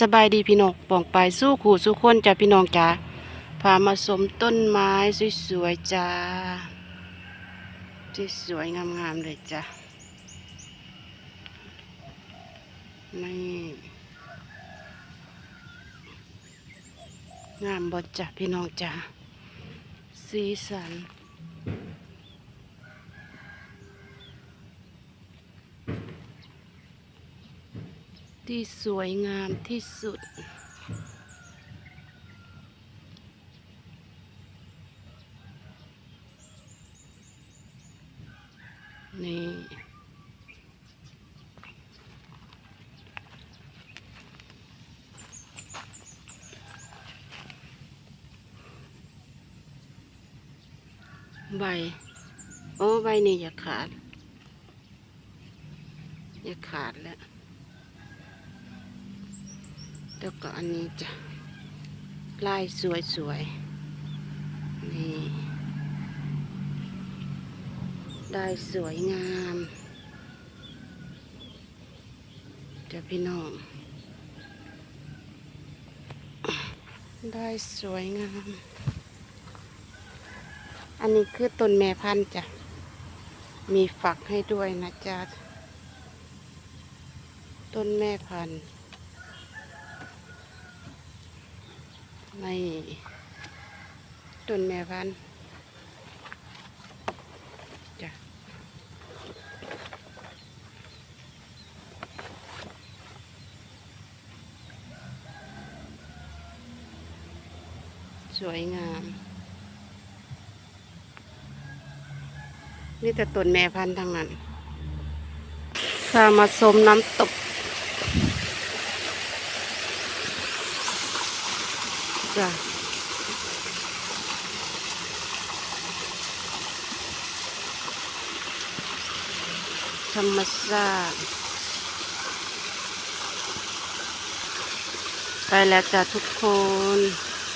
สบายดีพี่น้องป่องไปสู้ขู่สู้คนจ้ะพี่น้องจ้าพามาสมต้นไม้สวยๆจ้าที่สวยงามๆเลยจ้ะนี่งามบดจ้ะพี่น้องจ้าสีสัน ที่สวยงามที่สุด นี่ ใบ โอ้ ใบนี่อย่าขาด อย่าขาดแล้ว แล้วก็อันนี้จ้ะลายสวยสวยๆนี่ได้สวยงามเดี๋ยวพี่น้องได้สวยงาม อันนี้คือต้นแม่พันธุ์จ้ะ มีฝักให้ด้วยนะจ๊ะ ต้นแม่พันธุ์ ไม่ต้นแม่พันธุ์จ้ะสวยงาม นี่แต่ต้นแม่พันธุ์ทั้งนั้นพามาชมน้ำตก จ้ะธรรมชาติไปแล้วจ้ะทุกคน